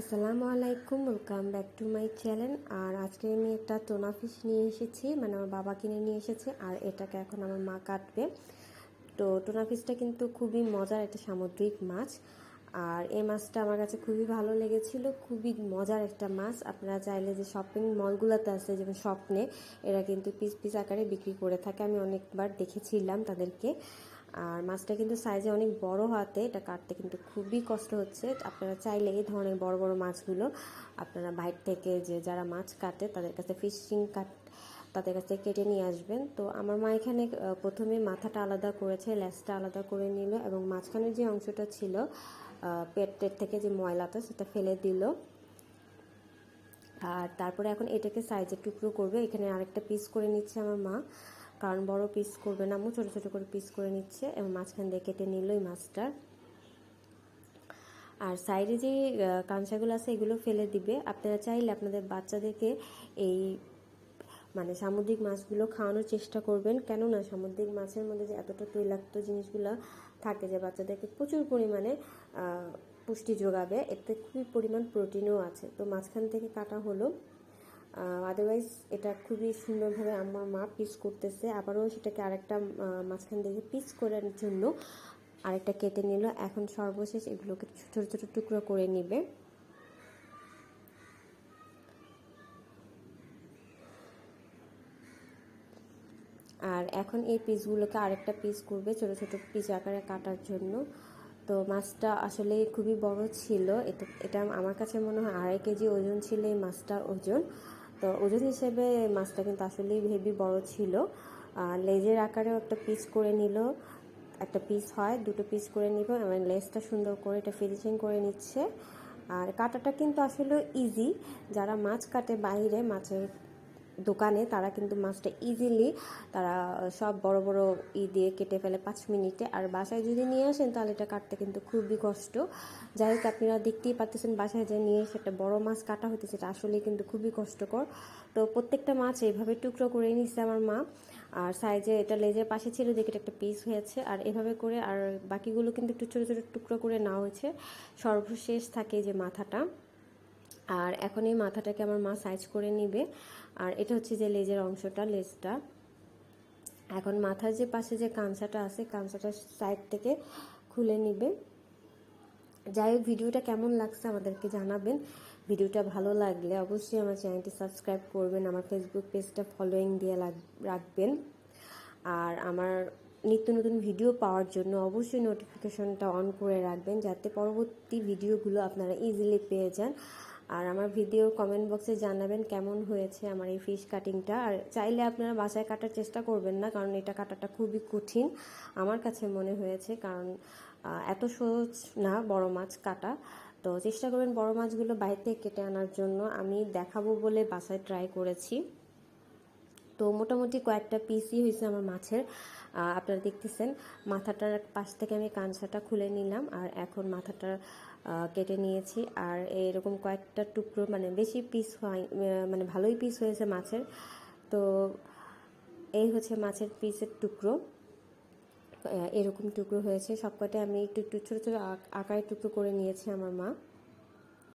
আসসালামু আলাইকুম welcome back to my channel আর আজকে আমি একটা টোনা ফিশ নিয়ে এসেছি মানে আমার বাবা কিনে নিয়ে এসেছে, আর এটাকে এখন আমার মা কাটবে। তো টোনা ফিশটা কিন্তু খুবই মজার একটা সামুদ্রিক মাছ, আর এই মাছটা আমার কাছে খুবই ভালো লেগেছিল, খুবই মজার একটা মাছ। আপনারা চাইলে যে শপিং মলগুলোতে আছে, যেমন স্বপ্নে, এরা কিন্তু পিস পিস আকারে বিক্রি করে থাকে। আমি অনেকবার দেখেছিলাম তাদেরকে। আর মাছটা কিন্তু সাইজে অনেক বড় হাতে, এটা কাটতে কিন্তু খুবই কষ্ট হচ্ছে। আপনারা চাইলে এই ধরনের বড় বড় মাছগুলো আপনারা বাইরে থেকে যে যারা মাছ কাটে, তাদের কাছে ফিশিং কাট তাদের কাছে কেটে নিয়ে আসবেন। তো আমার মা এখানে প্রথমে মাথাটা আলাদা করেছে লেসটা আলাদা করে নিল এবং মাঝখানের যে অংশটা ছিল পেটের থেকে যে ময়লাটা, সেটা ফেলে দিল। আর তারপরে এখন এটাকে সাইজের টুকরো করবে। এখানে আরেকটা পিস করে নিচ্ছে আমার মা। কারণ বড় পিস করবে না আম্মু, ছোটো ছোটো করে পিস করে নিচ্ছে এবং মাঝখান দিয়ে কেটে নিল এই মাছটা। আর সাইডে যে কাঁচাগুলো আছে এগুলো ফেলে দিবে। আপনারা চাইলে আপনাদের বাচ্চাদেরকে এই মানে সামুদ্রিক মাছগুলো খাওয়ানোর চেষ্টা করবেন। কেননা সামুদ্রিক মাছের মধ্যে যে এতটা তৈলাক্ত জিনিসগুলো থাকে যে বাচ্চাদেরকে প্রচুর পরিমাণে পুষ্টি যোগাবে, এতে খুবই পরিমাণ প্রোটিনও আছে। তো মাঝখান থেকে কাটা হলো। আদারওয়াইজ এটা খুবই সুন্দরভাবে আমার মা পিস করতেছে। আবারও সেটাকে আরেকটা মাঝখান থেকে পিস করার জন্য আরেকটা কেটে নিল। এখন সর্বশেষ এগুলোকে ছোটো ছোটো টুকরো করে নিবে। আর এখন এই পিসগুলোকে আরেকটা পিস করবে ছোট ছোট পিস আকারে কাটার জন্য। তো মাছটা আসলে খুবই বড় ছিল। এটা এটা আমার কাছে মনে হয় আড়াই কেজি ওজন ছিল এই মাছটার ওজন। তো ওজন হিসেবে মাছটা কিন্তু আসলেই হেভি বড় ছিল। লেজের আকারেও একটা পিস করে নিল। একটা পিস হয়, দুটো পিস করে নিব এবং লেজটা সুন্দর করে এটা ফিনিশিং করে নিচ্ছে। আর কাটাটা কিন্তু আসলে ইজি যারা মাছ কাটে বাইরে, মাছের দোকানে তারা কিন্তু মাছটা ইজিলি তারা সব বড় বড় ই দিয়ে কেটে ফেলে পাঁচ মিনিটে। আর বাসায় যদি নিয়ে আসেন তাহলে এটা কাটতে কিন্তু খুবই কষ্ট। যাই হোক, আপনারা দেখতেই পাচ্ছেন বাসায় যে নিয়ে সেটা বড় মাছ কাটা হতেছে সেটা আসলে কিন্তু খুবই কষ্টকর। তো প্রত্যেকটা মাছ এইভাবে টুকরো করে নিচ্ছে আমার মা। আর সাইজে এটা লেজের পাশে ছিল, দেখে একটা পিস হয়েছে। আর এভাবে করে, আর বাকিগুলো কিন্তু একটু ছোটো ছোটো টুকরো করে নেওয়া হয়েছে। সর্বশেষ থাকে যে মাথাটা। আর এখন এই মাথাটাকে আমার মা সাইজ করে নিবে। আর এটা হচ্ছে যে লেজের অংশটা, লেজটা। এখন মাথার যে পাশে যে কাঁচাটা আছে কাঁচাটা সাইড থেকে খুলে নিবে। যাই হোক, ভিডিওটা কেমন লাগছে আমাদেরকে জানাবেন। ভিডিওটা ভালো লাগলে অবশ্যই আমার চ্যানেলটি সাবস্ক্রাইব করবেন, আমার ফেসবুক পেজটা ফলোয়িং দিয়ে রাখবেন। আর আমার নিত্য নতুন ভিডিও পাওয়ার জন্য অবশ্যই নোটিফিকেশনটা অন করে রাখবেন, যাতে পরবর্তী ভিডিওগুলো আপনারা ইজিলি পেয়ে যান। আর আমার ভিডিও কমেন্ট বক্সে জানাবেন কেমন হয়েছে আমার এই ফিশ কাটিংটা আর চাইলে আপনারা বাসায় কাটার চেষ্টা করবেন না, কারণ এটা কাটাটা খুবই কঠিন আমার কাছে মনে হয়েছে, কারণ এত সহজ না বড় মাছ কাটা। তো চেষ্টা করবেন বড় মাছগুলো বাইরে থেকে কেটে আনার জন্য। আমি দেখাবো বলে বাসায় ট্রাই করেছি। তো মোটামুটি কয়েকটা পিসই হয়েছে আমার মাছের। আপনারা দেখতেছেন, মাথাটার পাশ থেকে আমি কাঁচাটা খুলে নিলাম আর এখন মাথাটা কেটে নিয়েছি। আর এরকম কয়েকটা টুকরো মানে বেশি পিস হয় মানে ভালোই পিস হয়েছে মাছের। তো এই হচ্ছে মাছের পিসের টুকরো। এরকম টুকরো হয়েছে। সবকটাই আমি একটু একটু ছোটো ছোটো আকারের টুকরো করে নিয়েছি আমার মা।